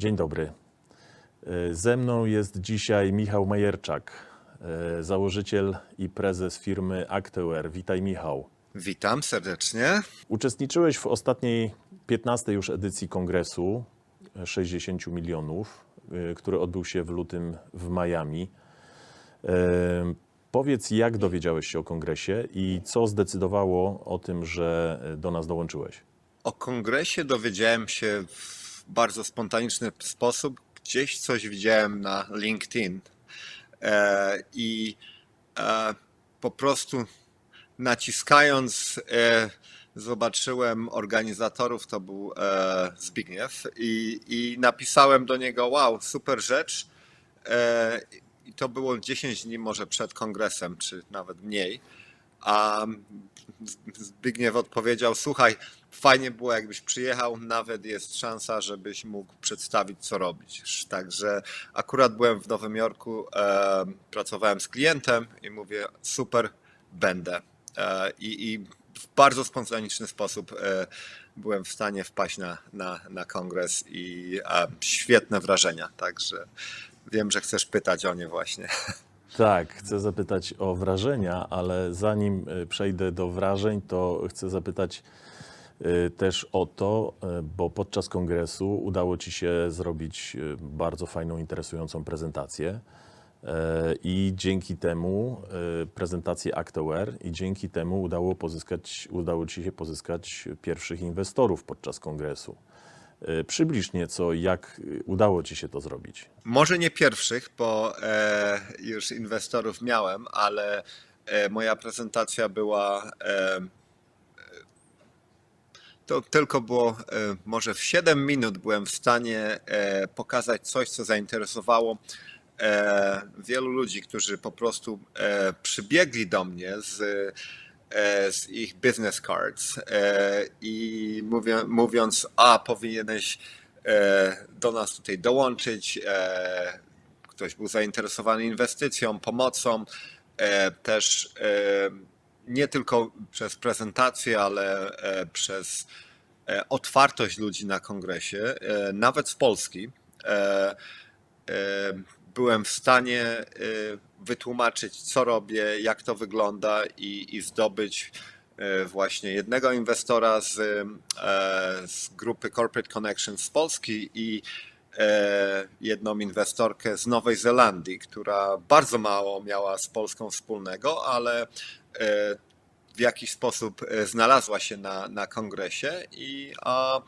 Dzień dobry. E, Ze mną jest dzisiaj Michał Majerczak, e, założyciel i prezes firmy Acteware. Witaj Michał. Witam serdecznie. Uczestniczyłeś w ostatniej 15 już edycji kongresu e, 60 milionów, e, który odbył się w lutym w Miami. Powiedz, jak dowiedziałeś się o kongresie i co zdecydowało o tym, że do nas dołączyłeś? O kongresie dowiedziałem się w bardzo spontaniczny sposób. Gdzieś coś widziałem na LinkedIn e, i e, po prostu naciskając e, zobaczyłem organizatorów, to był Zbigniew i, i napisałem do niego wow, super rzecz. I to było 10 dni może przed kongresem, czy nawet mniej. A Zbigniew odpowiedział: Słuchaj, fajnie było, jakbyś przyjechał, nawet jest szansa, żebyś mógł przedstawić, co robić. Także akurat byłem w Nowym Jorku, e, pracowałem z klientem i mówię: Super, będę. E, i, I w bardzo spontaniczny sposób e, byłem w stanie wpaść na, na, na kongres i e, świetne wrażenia. Także wiem, że chcesz pytać o nie właśnie. Tak, chcę zapytać o wrażenia, ale zanim y, przejdę do wrażeń, to chcę zapytać też o to, y, bo podczas kongresu udało Ci się zrobić y, bardzo fajną, interesującą prezentację. I dzięki temu y, prezentację Actoware i dzięki temu udało, pozyskać, udało Ci się pozyskać pierwszych inwestorów podczas kongresu. Y, Przybliż nieco, jak y, udało Ci się to zrobić. Może nie pierwszych, bo e, już inwestorów miałem, ale e, moja prezentacja była. E, to tylko było, e, może w 7 minut byłem w stanie e, pokazać coś, co zainteresowało e, wielu ludzi, którzy po prostu przybiegli do mnie z, z ich business cards i mówią, mówiąc, a powinieneś do nas tutaj dołączyć. Ktoś był zainteresowany inwestycją, pomocą, też nie tylko przez prezentację, ale e, przez e, otwartość ludzi na kongresie, e, nawet z Polski. Byłem w stanie wytłumaczyć, co robię, jak to wygląda i, i zdobyć właśnie jednego inwestora z, z grupy Corporate Connections z Polski i jedną inwestorkę z Nowej Zelandii, która bardzo mało miała z Polską wspólnego, ale e, w jakiś sposób e, znalazła się na, na kongresie i, a,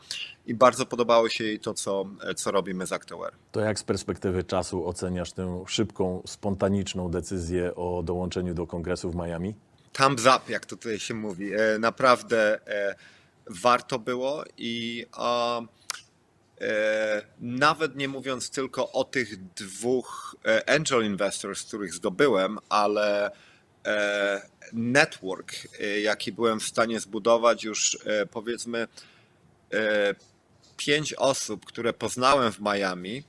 i bardzo podobało się jej to, co, co robimy z Actoware. To jak z perspektywy czasu oceniasz tę szybką, spontaniczną decyzję o dołączeniu do kongresu w Miami? thumbs up, jak to tutaj się mówi. E, Naprawdę e, warto było i e, e, nawet nie mówiąc tylko o tych dwóch e, angel investors, których zdobyłem, ale e, network, e, jaki byłem w stanie zbudować już e, powiedzmy e, pięć osób, które poznałem w Miami,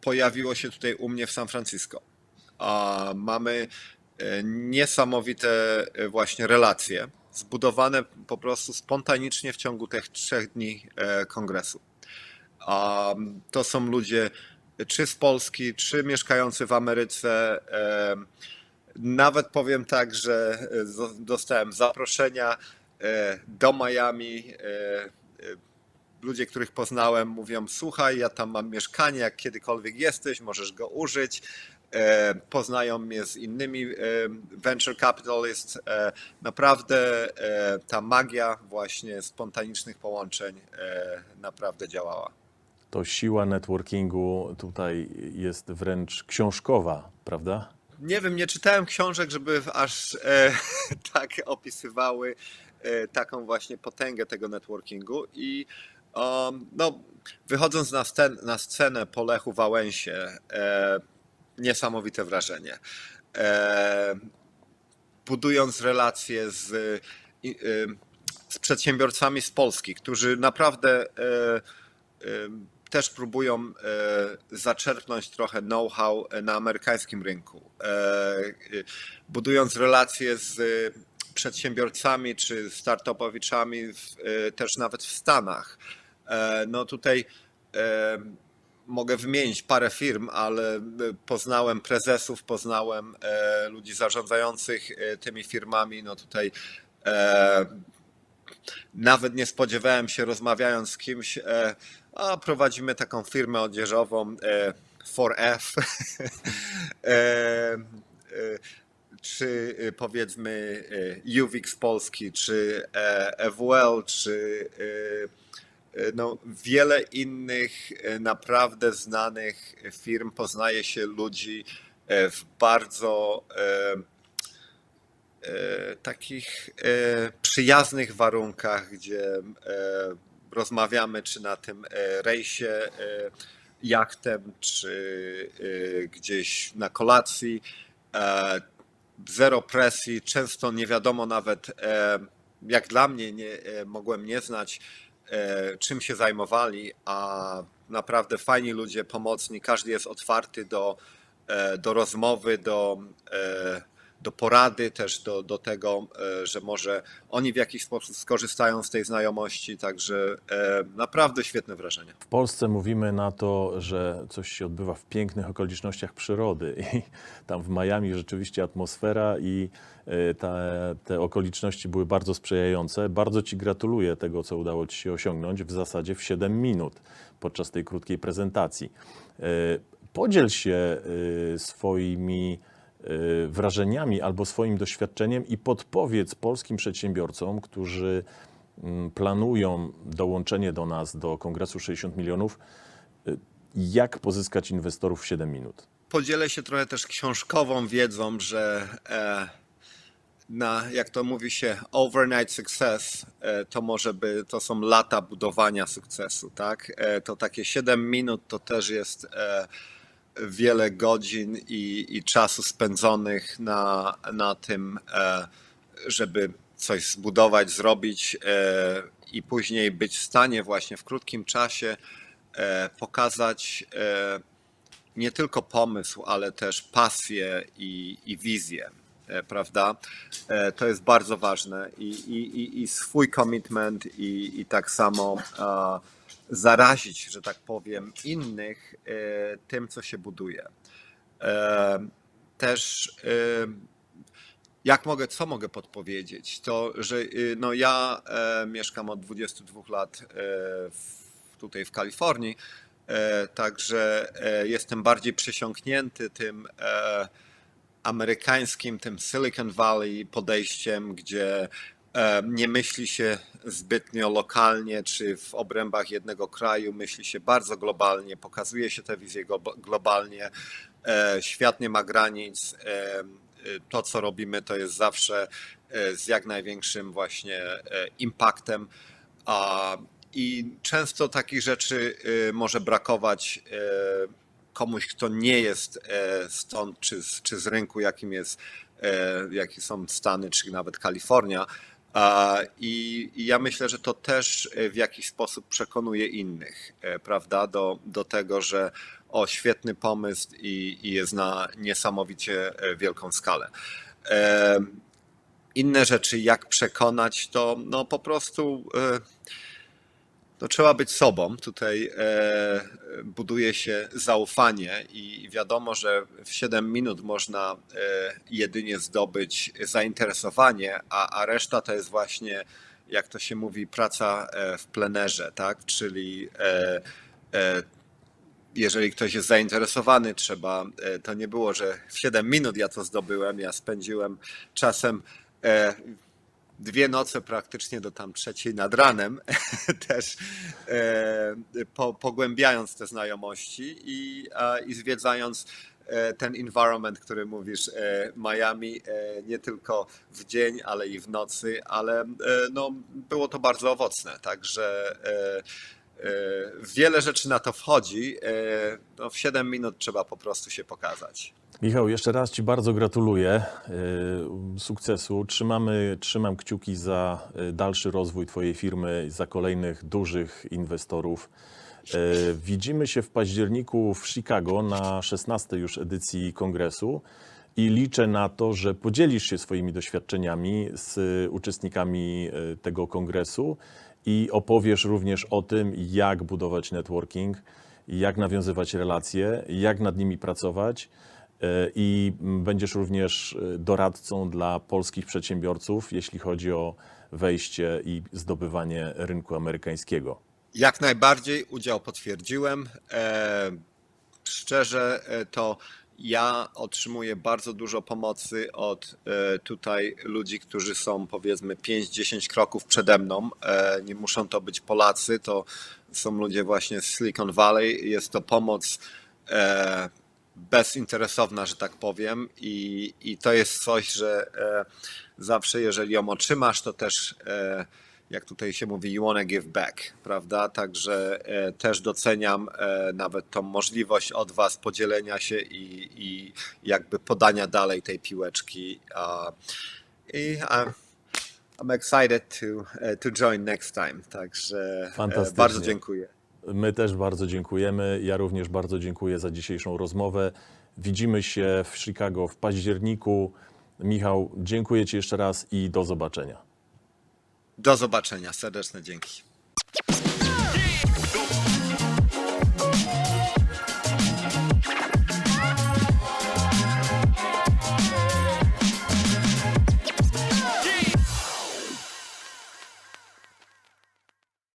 pojawiło się tutaj u mnie w San Francisco. Mamy e, niesamowite e, właśnie relacje, zbudowane po prostu spontanicznie w ciągu tych trzech dni e, kongresu. To są ludzie czy z Polski, czy mieszkający w Ameryce. Nawet powiem tak, że e, dostałem zaproszenia e, do Miami. Ludzie, których poznałem, mówią: Słuchaj, ja tam mam mieszkanie, jak kiedykolwiek jesteś, możesz go użyć. E, Poznają mnie z innymi e, venture capitalist. E, Naprawdę ta magia właśnie spontanicznych połączeń naprawdę działała. To siła networkingu tutaj jest wręcz książkowa, prawda? Nie wiem, nie czytałem książek, żeby aż tak opisywały taką właśnie potęgę tego networkingu i um, no, wychodząc na, scen, na scenę po Lechu Wałęsie, niesamowite wrażenie. E, budując relacje z, y, z przedsiębiorcami z Polski, którzy naprawdę e, e, też próbują e, zaczerpnąć trochę know-how na amerykańskim rynku. E, e, Budując relacje z przedsiębiorcami czy startupowiczami e, też nawet w Stanach. E, No tutaj e, mogę wymienić parę firm, ale e, poznałem prezesów, poznałem e, ludzi zarządzających e, tymi firmami. No tutaj nawet nie spodziewałem się, rozmawiając z kimś, a prowadzimy taką firmę odzieżową e, 4F. e, e, czy powiedzmy UWix Polski, czy EWL, czy no, wiele innych e, naprawdę znanych firm. Poznaje się ludzi e, w bardzo e, e, takich e, przyjaznych warunkach, gdzie e, rozmawiamy czy na tym e, rejsie e, jachtem, czy e, gdzieś na kolacji. E, Zero presji, często nie wiadomo nawet, e, jak dla mnie, nie, e, mogłem nie znać, e, czym się zajmowali, a naprawdę fajni ludzie, pomocni, każdy jest otwarty do, e, do rozmowy, do, e, do porady, też do, do tego, e, że może oni w jakiś sposób skorzystają z tej znajomości, także e, naprawdę świetne wrażenie. W Polsce mówimy na to, że coś się odbywa w pięknych okolicznościach przyrody i tam w Miami rzeczywiście atmosfera i te, te okoliczności były bardzo sprzyjające. Bardzo Ci gratuluję tego, co udało Ci się osiągnąć w zasadzie w 7 minut podczas tej krótkiej prezentacji. E, Podziel się swoimi wrażeniami albo swoim doświadczeniem i podpowiedz polskim przedsiębiorcom, którzy mm, planują dołączenie do nas do Kongresu 60 milionów, y, jak pozyskać inwestorów w 7 minut. Podzielę się trochę też książkową wiedzą, że e, na, jak to mówi się, overnight success, e, to może by, to są lata budowania sukcesu, tak? E, to takie 7 minut to też jest wiele godzin i, i czasu spędzonych na, na tym, e, żeby coś zbudować, zrobić e, i później być w stanie właśnie w krótkim czasie e, pokazać nie tylko pomysł, ale też pasję i, i wizję, prawda? To jest bardzo ważne i, i, i, swój commitment i, i tak samo e, zarazić, że tak powiem, innych e, tym, co się buduje. E, Też e, jak mogę, co mogę podpowiedzieć? To, że no ja mieszkam od 22 lat tutaj w Kalifornii, także jestem bardziej przesiąknięty tym amerykańskim, tym Silicon Valley podejściem, gdzie nie myśli się zbytnio lokalnie czy w obrębach jednego kraju, myśli się bardzo globalnie, pokazuje się tę wizję glo- globalnie. E, Świat nie ma granic. e, To, co robimy, to jest zawsze e, z jak największym właśnie e, impaktem. I często takich rzeczy e, może brakować e, komuś, kto nie jest e, stąd, czy z, czy z rynku, jakim jest, e, jakie są Stany, czy nawet Kalifornia. I, ja myślę, że to też e, w jakiś sposób przekonuje innych, e, prawda, do, do tego, że o świetny pomysł i, i jest na niesamowicie e, wielką skalę. Inne rzeczy, jak przekonać, to no po prostu to trzeba być sobą. Tutaj e, buduje się zaufanie i wiadomo, że w 7 minut można e, jedynie zdobyć zainteresowanie, a, a reszta to jest właśnie, jak to się mówi, praca e, w plenerze, tak? Czyli jeżeli ktoś jest zainteresowany, trzeba, to nie było, że w 7 minut ja to zdobyłem, ja spędziłem czasem dwie noce praktycznie do tam trzeciej nad ranem, też e, po, pogłębiając te znajomości i, i zwiedzając e, ten environment, który mówisz, e, Miami, nie tylko w dzień, ale i w nocy, ale no, było to bardzo owocne, także wiele rzeczy na to wchodzi. No, w 7 minut trzeba po prostu się pokazać. Michał, jeszcze raz Ci bardzo gratuluję y, sukcesu. Trzymamy, trzymam kciuki za y, dalszy rozwój Twojej firmy, za kolejnych dużych inwestorów. Y, Widzimy się w październiku w Chicago na 16 już edycji kongresu i liczę na to, że podzielisz się swoimi doświadczeniami z uczestnikami tego kongresu i opowiesz również o tym, jak budować networking, jak nawiązywać relacje, jak nad nimi pracować. E, I będziesz również e, doradcą dla polskich przedsiębiorców, jeśli chodzi o wejście i zdobywanie rynku amerykańskiego. Jak najbardziej udział potwierdziłem. E, szczerze to ja otrzymuję bardzo dużo pomocy od tutaj ludzi, którzy są powiedzmy 5-10 kroków przede mną. Nie muszą to być Polacy, to są ludzie właśnie z Silicon Valley. Jest to pomoc bezinteresowna, że tak powiem, i, i to jest coś, że e, zawsze, jeżeli ją otrzymasz, to też, e, jak tutaj się mówi, you wanna give back, prawda? Także e, też doceniam e, nawet tą możliwość od Was podzielenia się i, i jakby podania dalej tej piłeczki. I I'm, I'm excited to, e, to join next time, także e, bardzo dziękuję. My też bardzo dziękujemy. Ja również bardzo dziękuję za dzisiejszą rozmowę. Widzimy się w Chicago w październiku. Michał, dziękuję Ci jeszcze raz i do zobaczenia. Do zobaczenia, serdeczne dzięki.